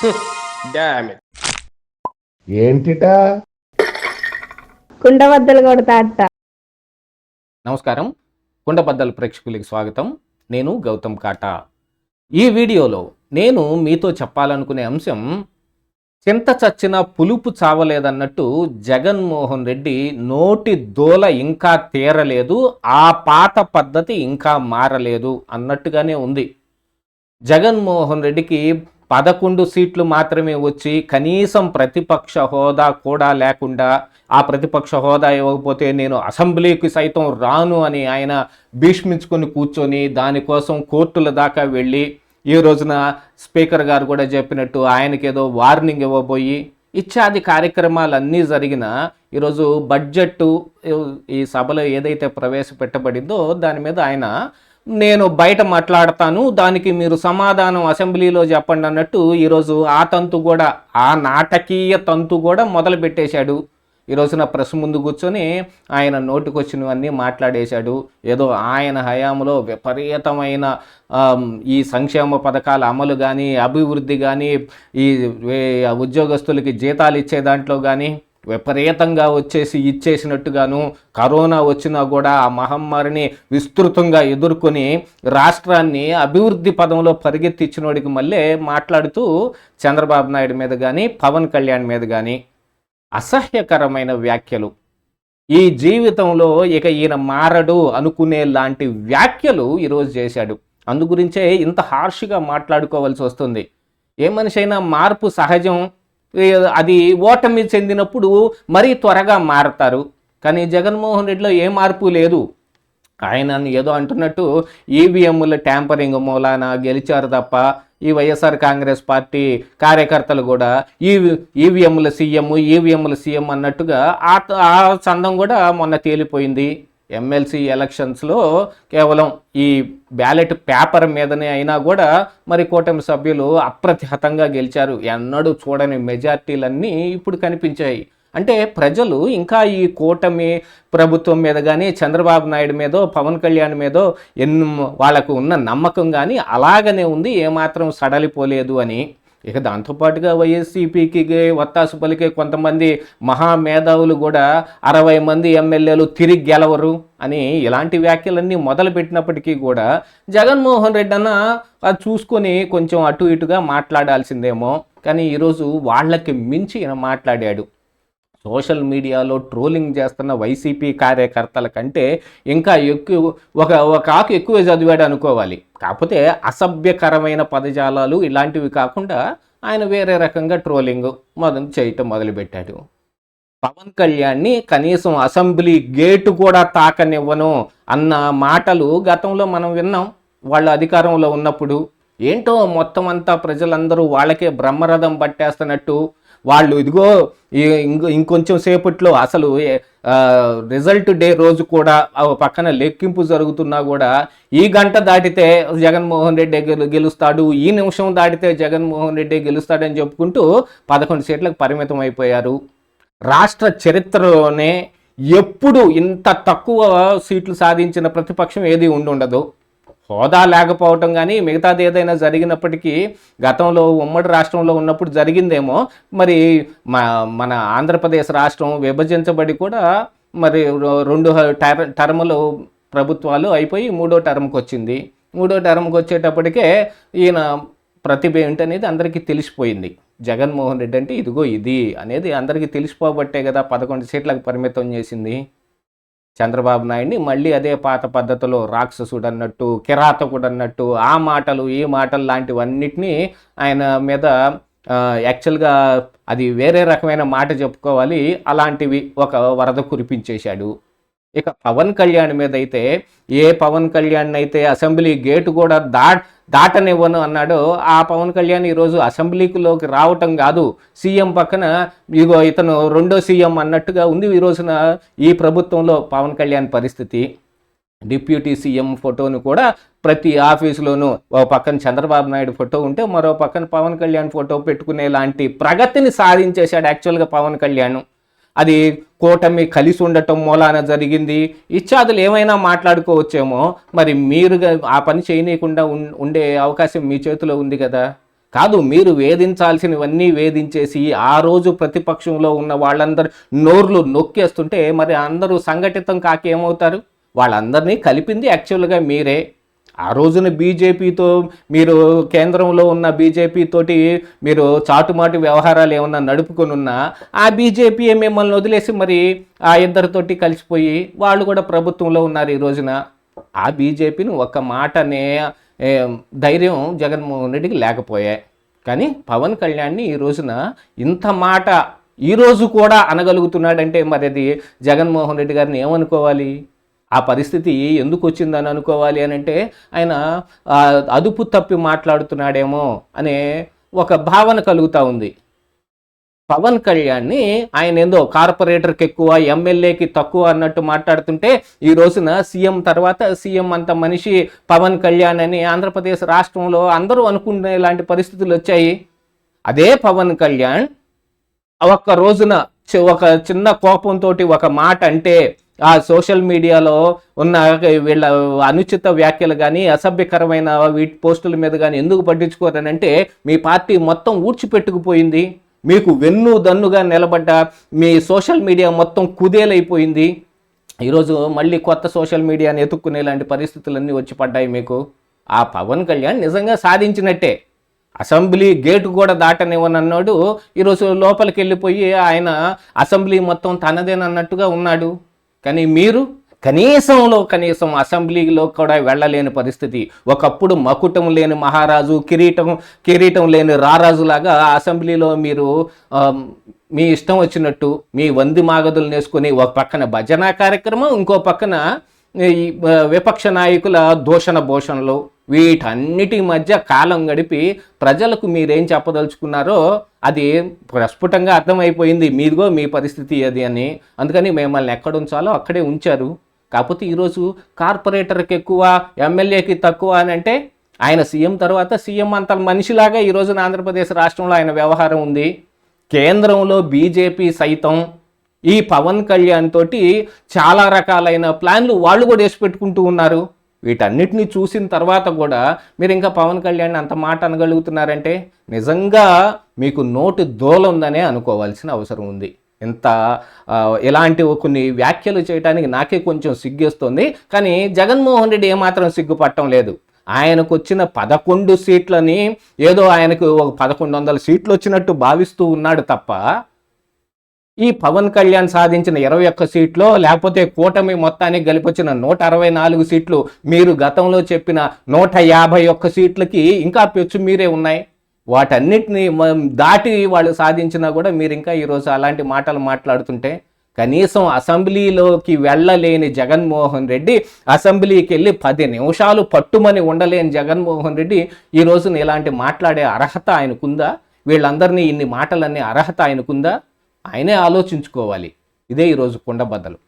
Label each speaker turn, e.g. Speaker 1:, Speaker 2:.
Speaker 1: ఏంటిటా?
Speaker 2: కుండబద్దలు కొడతా
Speaker 3: నమస్కారం. కుండబద్దల ప్రేక్షకులకి స్వాగతం. నేను గౌతమ్ కాటా. ఈ వీడియోలో నేను మీతో చెప్పాలనుకునే అంశం చింత చచ్చిన పులుపు చావలేదన్నట్టు జగన్మోహన్ రెడ్డి నోటి దోల ఇంకా తీరలేదు ఆ పాత పద్ధతి ఇంకా మారలేదు అన్నట్టుగానే ఉంది. జగన్మోహన్ రెడ్డికి పదకొండు సీట్లు మాత్రమే వచ్చి కనీసం ప్రతిపక్ష హోదా కూడా లేకుండా ఆ ప్రతిపక్ష హోదా ఇవ్వకపోతే నేను అసెంబ్లీకి సైతం రాను అని ఆయన భీష్మించుకొని కూర్చొని దానికోసం కోర్టుల దాకా వెళ్ళి ఈ రోజున స్పీకర్ గారు కూడా చెప్పినట్టు ఆయనకి ఏదో వార్నింగ్ ఇవ్వబోయి ఇత్యాది కార్యక్రమాలన్నీ జరిగిన ఈరోజు బడ్జెట్ ఈ సభలో ఏదైతే ప్రవేశపెట్టబడిందో దాని మీద ఆయన నేను బయట మాట్లాడతాను దానికి మీరు సమాధానం అసెంబ్లీలో చెప్పండి అన్నట్టు ఈరోజు ఆ తంతు కూడా ఆ నాటకీయ తంతు కూడా మొదలు పెట్టేశాడు. ఈ ప్రెస్ ముందు కూర్చొని ఆయన నోటికొచ్చినవన్నీ మాట్లాడేశాడు. ఏదో ఆయన హయాంలో విపరీతమైన ఈ సంక్షేమ పథకాల అమలు కానీ అభివృద్ధి కానీ ఈ ఉద్యోగస్తులకి జీతాలు ఇచ్చే దాంట్లో కానీ విపరీతంగా వచ్చేసి ఇచ్చేసినట్టుగాను కరోనా వచ్చినా కూడా ఆ మహమ్మారిని విస్తృతంగా ఎదుర్కొని రాష్ట్రాన్ని అభివృద్ధి పదంలో పరిగెత్తిచ్చినోడికి మళ్ళీ మాట్లాడుతూ చంద్రబాబు నాయుడు మీద కానీ పవన్ కళ్యాణ్ మీద కానీ అసహ్యకరమైన వ్యాఖ్యలు. ఈ జీవితంలో ఇక ఈయన మారడు అనుకునే లాంటి వ్యాఖ్యలు ఈరోజు చేశాడు. అందుగురించే ఇంత హార్ష్గా మాట్లాడుకోవాల్సి వస్తుంది. ఏ మనిషి అయినా మార్పు సహజం అది ఓటమి చెందినప్పుడు మరీ త్వరగా మారతారు. కానీ జగన్మోహన్ రెడ్డిలో ఏ మార్పు లేదు. ఆయన ఏదో అంటున్నట్టు ఈవీఎంల ట్యాంపరింగ్ మూలాన గెలిచారు తప్ప ఈ వైఎస్ఆర్ కాంగ్రెస్ పార్టీ కార్యకర్తలు కూడా ఈ ఈవీఎంల సీఎం ఈవీఎంల సీఎం అన్నట్టుగా ఆ ఆ చందం కూడా మొన్న తేలిపోయింది. ఎమ్మెల్సీ ఎలక్షన్స్లో కేవలం ఈ బ్యాలెట్ పేపర్ మీదనే అయినా కూడా మరి కూటమి సభ్యులు అప్రతిహతంగా గెలిచారు. ఎన్నడూ చూడని మెజార్టీలన్నీ ఇప్పుడు కనిపించాయి. అంటే ప్రజలు ఇంకా ఈ కూటమి ప్రభుత్వం మీద కానీ చంద్రబాబు నాయుడు మీదో పవన్ కళ్యాణ్ మీదో ఎన్ వాళ్ళకు ఉన్న నమ్మకం కానీ అలాగనే ఉంది. ఏమాత్రం సడలిపోలేదు అని ఇక దాంతోపాటుగా వైఎస్సీపీకి వత్తాసు పలికే కొంతమంది మహామేధావులు కూడా అరవై మంది ఎమ్మెల్యేలు తిరిగి గెలవరు అని ఇలాంటి వ్యాఖ్యలన్నీ మొదలుపెట్టినప్పటికీ కూడా జగన్మోహన్ రెడ్డి అన్న అది చూసుకొని కొంచెం అటు ఇటుగా మాట్లాడాల్సిందేమో. కానీ ఈరోజు వాళ్ళకి మించి ఈయన మాట్లాడాడు. సోషల్ మీడియాలో ట్రోలింగ్ చేస్తున్న వైసీపీ కార్యకర్తల కంటే ఇంకా ఎక్కువ ఒక ఒక ఆకు ఎక్కువ చదివాడు అనుకోవాలి. కాకపోతే అసభ్యకరమైన పదజాలాలు ఇలాంటివి కాకుండా ఆయన వేరే రకంగా ట్రోలింగ్ మొదలు చేయటం మొదలుపెట్టాడు. పవన్ కళ్యాణ్ని కనీసం అసెంబ్లీ గేటు కూడా తాకనివ్వను అన్న మాటలు గతంలో మనం విన్నాం. వాళ్ళు అధికారంలో ఉన్నప్పుడు ఏంటో మొత్తం అంతా ప్రజలందరూ వాళ్ళకే బ్రహ్మరథం పట్టేస్తున్నట్టు వాళ్ళు ఇదిగో ఇంకొంచెం సేపట్లో అసలు రిజల్ట్ డే రోజు కూడా ఆ పక్కన లెక్కింపు జరుగుతున్నా కూడా ఈ గంట దాటితే జగన్మోహన్ రెడ్డి గెలు గెలుస్తాడు ఈ నిమిషం దాటితే జగన్మోహన్ రెడ్డి గెలుస్తాడని చెప్పుకుంటూ పదకొండు సీట్లకు పరిమితం అయిపోయారు రాష్ట్ర చరిత్రలోనే ఎప్పుడు ఇంత తక్కువ సీట్లు సాధించిన ప్రతిపక్షం ఏది ఉండుండదు. హోదా లేకపోవటం కానీ మిగతాది ఏదైనా జరిగినప్పటికీ గతంలో ఉమ్మడి రాష్ట్రంలో ఉన్నప్పుడు జరిగిందేమో. మరి మా మన ఆంధ్రప్రదేశ్ రాష్ట్రం విభజించబడి కూడా మరి రెండు టర్ టర్ములు ప్రభుత్వాలు అయిపోయి మూడో టర్మ్కి వచ్చింది మూడో టర్మ్కి వచ్చేటప్పటికే ఈయన ప్రతిభ ఏంటనేది అందరికీ తెలిసిపోయింది. జగన్మోహన్ రెడ్డి అంటే ఇదిగో ఇది అనేది అందరికీ తెలిసిపోబట్టే కదా పదకొండు సీట్లకు పరిమితం చేసింది. చంద్రబాబు నాయుడిని మళ్ళీ అదే పాత పద్ధతిలో రాక్షసుడు అన్నట్టు కిరాతకుడు అన్నట్టు ఆ మాటలు ఈ మాటలు లాంటివన్నిటినీ ఆయన మీద యాక్చువల్గా అది వేరే రకమైన మాట చెప్పుకోవాలి. అలాంటివి ఒక వరద కురిపించేశాడు. ఇక పవన్ కళ్యాణ్ మీద అయితే ఏ పవన్ కళ్యాణ్ అయితే అసెంబ్లీ గేటు కూడా దా దాటనివ్వను అన్నాడో ఆ పవన్ కళ్యాణ్ ఈరోజు అసెంబ్లీలోకి రావటం కాదు. సీఎం పక్కన ఇగో ఇతను రెండో సీఎం అన్నట్టుగా ఉంది ఈ రోజున ఈ ప్రభుత్వంలో పవన్ కళ్యాణ్ పరిస్థితి. డిప్యూటీ సీఎం ఫోటోను కూడా ప్రతి ఆఫీసులోనూ ఓ పక్కన చంద్రబాబు నాయుడు ఫోటో ఉంటే మరో పక్కన పవన్ కళ్యాణ్ ఫోటో పెట్టుకునే లాంటి ప్రగతిని సాధించేశాడు యాక్చువల్గా పవన్ కళ్యాణ్. అది కూటమి కలిసి ఉండటం మూలాన జరిగింది. ఇచ్చాదులు ఏమైనా మాట్లాడుకోవచ్చేమో. మరి మీరు ఆ పని చేయనీయకుండా ఉండే అవకాశం మీ చేతిలో ఉంది కదా. కాదు మీరు వేధించాల్సినవన్నీ వేధించేసి ఆ రోజు ప్రతిపక్షంలో ఉన్న వాళ్ళందరూ నోర్లు నొక్కేస్తుంటే మరి అందరూ సంఘటితం కాక ఏమవుతారు? వాళ్ళందరినీ కలిపింది యాక్చువల్గా మీరే. ఆ రోజున బీజేపీతో మీరు కేంద్రంలో ఉన్న బీజేపీ తోటి మీరు చాటుమాటు వ్యవహారాలు ఏమన్నా నడుపుకొని ఉన్నా ఆ బీజేపీ మిమ్మల్ని వదిలేసి మరి ఆ ఇద్దరితోటి కలిసిపోయి వాళ్ళు కూడా ప్రభుత్వంలో ఉన్నారు ఈ రోజున. ఆ బీజేపీని ఒక్క మాటనే ధైర్యం జగన్మోహన్ రెడ్డికి లేకపోయాయి కానీ పవన్ కళ్యాణ్ని ఈ రోజున ఇంత మాట ఈ రోజు కూడా అనగలుగుతున్నాడంటే మరి అది జగన్మోహన్ రెడ్డి గారిని ఏమనుకోవాలి? ఆ పరిస్థితి ఎందుకు వచ్చిందని అనుకోవాలి అని అంటే ఆయన అదుపు తప్పి మాట్లాడుతున్నాడేమో అనే ఒక భావన కలుగుతూ ఉంది. పవన్ కళ్యాణ్ని ఆయన ఏందో కార్పొరేటర్కి ఎక్కువ ఎమ్మెల్యేకి తక్కువ అన్నట్టు మాట్లాడుతుంటే ఈ రోజున సీఎం తర్వాత సీఎం అంత మనిషి పవన్ కళ్యాణ్ అని ఆంధ్రప్రదేశ్ రాష్ట్రంలో అందరూ అనుకునే ఇలాంటి పరిస్థితులు వచ్చాయి. అదే పవన్ కళ్యాణ్ ఒక్క రోజున చి- ఒక చిన్న కోపంతో ఒక మాట అంటే ఆ సోషల్ మీడియాలో ఉన్న వీళ్ళ అనుచిత వ్యాఖ్యలు కానీ అసభ్యకరమైన వీటి పోస్టుల మీద కానీ ఎందుకు పట్టించుకోరనంటే మీ పార్టీ మొత్తం ఊడ్చిపెట్టుకుపోయింది. మీకు వెన్ను దన్నుగా నిలబడ్డ మీ సోషల్ మీడియా మొత్తం కుదేలైపోయింది. ఈరోజు మళ్ళీ కొత్త సోషల్ మీడియాని ఎత్తుక్కునే లాంటి పరిస్థితులన్నీ వచ్చి పడ్డాయి మీకు. ఆ పవన్ కళ్యాణ్ నిజంగా సాధించినట్టే. అసెంబ్లీ గేటు కూడా దాటనివ్వనన్నాడు. ఈరోజు లోపలికి వెళ్ళిపోయి ఆయన అసెంబ్లీ మొత్తం తనదేనన్నట్టుగా ఉన్నాడు. కానీ మీరు కనీసంలో కనీసం అసెంబ్లీలో కూడా వెళ్ళలేని పరిస్థితి. ఒకప్పుడు మకుటం లేని మహారాజు కిరీటం కిరీటం లేని రారాజులాగా అసెంబ్లీలో మీరు మీ ఇష్టం వచ్చినట్టు మీ వంది మాగదులు నేసుకొని ఒక పక్కన భజన కార్యక్రమం ఇంకో పక్కన విపక్ష నాయకుల దూషణ భూషణలు వీటన్నిటి మధ్య కాలం గడిపి ప్రజలకు మీరేం చెప్పదలుచుకున్నారో అది ప్రస్ఫుటంగా అర్థమైపోయింది. మీదిగో మీ పరిస్థితి అది అని. అందుకని మిమ్మల్ని ఎక్కడ ఉంచాలో అక్కడే ఉంచారు. కాకపోతే ఈరోజు కార్పొరేటర్కి ఎక్కువ ఎమ్మెల్యేకి తక్కువ అని అంటే ఆయన సీఎం తర్వాత సీఎం అంత మనిషిలాగా ఈరోజున ఆంధ్రప్రదేశ్ రాష్ట్రంలో ఆయన వ్యవహారం ఉంది. కేంద్రంలో బీజేపీ సైతం ఈ పవన్ కళ్యాణ్ తోటి చాలా రకాలైన ప్లాన్లు వాళ్ళు కూడా వేసి పెట్టుకుంటూ ఉన్నారు. వీటన్నిటిని చూసిన తర్వాత కూడా మీరు ఇంకా పవన్ కళ్యాణ్ అంత మాట అనగలుగుతున్నారంటే నిజంగా మీకు నోటి దోల ఉందనే అనుకోవాల్సిన అవసరం ఉంది. ఇంత ఇలాంటి కొన్ని వ్యాఖ్యలు చేయడానికి నాకే కొంచెం సిగ్గేస్తుంది. కానీ జగన్మోహన్ రెడ్డి ఏమాత్రం సిగ్గుపట్టడం లేదు. ఆయనకు వచ్చిన పదకొండు సీట్లని ఏదో ఆయనకు ఒక పదకొండు వందల సీట్లు వచ్చినట్టు భావిస్తూ ఉన్నాడు తప్ప ఈ పవన్ కళ్యాణ్ సాధించిన ఇరవై ఒక్క సీట్లో లేకపోతే కూటమి మొత్తానికి గెలిపొచ్చిన నూట అరవై నాలుగు సీట్లు మీరు గతంలో చెప్పిన నూట యాభై ఒక్క సీట్లకి ఇంకా పెచ్చు మీరే ఉన్నాయి. వాటన్నిటిని దాటి వాళ్ళు సాధించినా కూడా మీరు ఇంకా ఈరోజు అలాంటి మాటలు మాట్లాడుతుంటే కనీసం అసెంబ్లీలోకి వెళ్ళలేని జగన్మోహన్ రెడ్డి అసెంబ్లీకి వెళ్ళి పది నిమిషాలు పట్టుమని ఉండలేని జగన్మోహన్ రెడ్డి ఈ రోజున ఇలాంటి మాట్లాడే అర్హత ఆయనకుందా? వీళ్ళందరినీ ఇన్ని మాటలన్నీ అర్హత ఆయనకుందా? ఆయనే ఆలోచించుకోవాలి. ఇదే ఈరోజు కుండబద్దలు